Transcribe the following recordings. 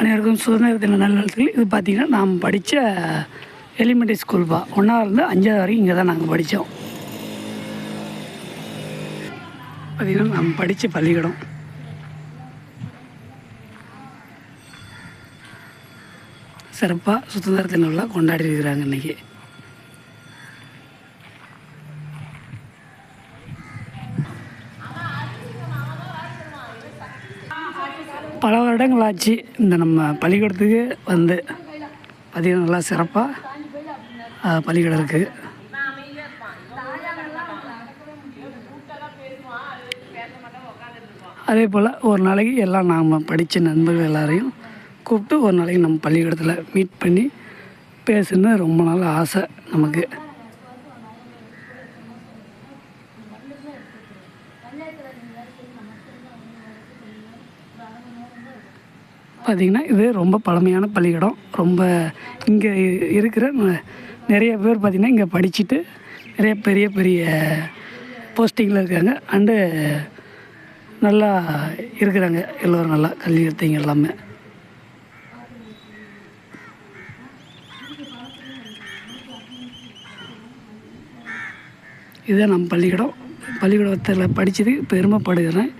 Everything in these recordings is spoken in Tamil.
அனைவருக்கும் சுதந்திர தின நல்வாழ்த்துக்கள். இது பார்த்திங்கன்னா நாம் படித்த எலிமெண்ட்ரி ஸ்கூல் பா. ஒன்றாவிலேருந்து அஞ்சாவது வரைக்கும் இங்கே தான் நாங்கள் படித்தோம் பார்த்திங்கன்னா நாம் படித்த பள்ளிக்கூடம். சிறப்பாக சுதந்திர தின விழா கொண்டாடி இருக்கிறாங்க இன்றைக்கி பல வருடங்கள் ஆச்சு இந்த நம்ம பள்ளிக்கூடத்துக்கு வந்து. பார்த்திங்கன்னா நல்லா சிறப்பாக பள்ளிக்கூடம் இருக்குது அதே போல் ஒரு நாளைக்கு எல்லாம் நாம் படித்த நண்பர்கள் எல்லாரையும் கூப்பிட்டு ஒரு நாளைக்கு நம்ம பள்ளிக்கூடத்தில் மீட் பண்ணி பேசணுன்னு ரொம்ப நாள் ஆசை நமக்கு. பார்த்திங்கன்னா இது ரொம்ப பழமையான பள்ளிக்கூடம். ரொம்ப இங்கே இருக்கிற நிறைய பேர் பார்த்திங்கன்னா இங்கே படிச்சுட்டு நிறைய பெரிய பெரிய போஸ்டிங்கில் இருக்காங்க. அண்டு நல்லா இருக்கிறாங்க. எல்லோரும் நல்லா கல்வி கற்றவங்க எல்லாமே. இதுதான் நம்ம பள்ளிக்கூடம். பள்ளிக்கூடத்தில் படித்ததுக்கு பெருமைப்படுகிறேன்.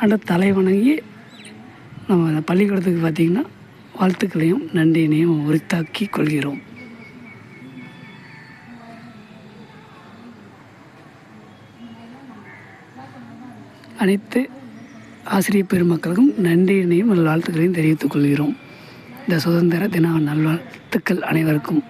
அண்டு தலை வணங்கி நம்ம அந்த பள்ளிக்கூடத்துக்கு பார்த்திங்கன்னா வாழ்த்துக்களையும் நன்றியினையும் உரித்தாக்கி கொள்கிறோம். அனைத்து ஆசிரியர் பெருமக்களுக்கும் நன்றியினையும் வாழ்த்துக்களையும் தெரிவித்துக் கொள்கிறோம். இந்த சுதந்திர தின நல்வாழ்த்துக்கள் அனைவருக்கும்.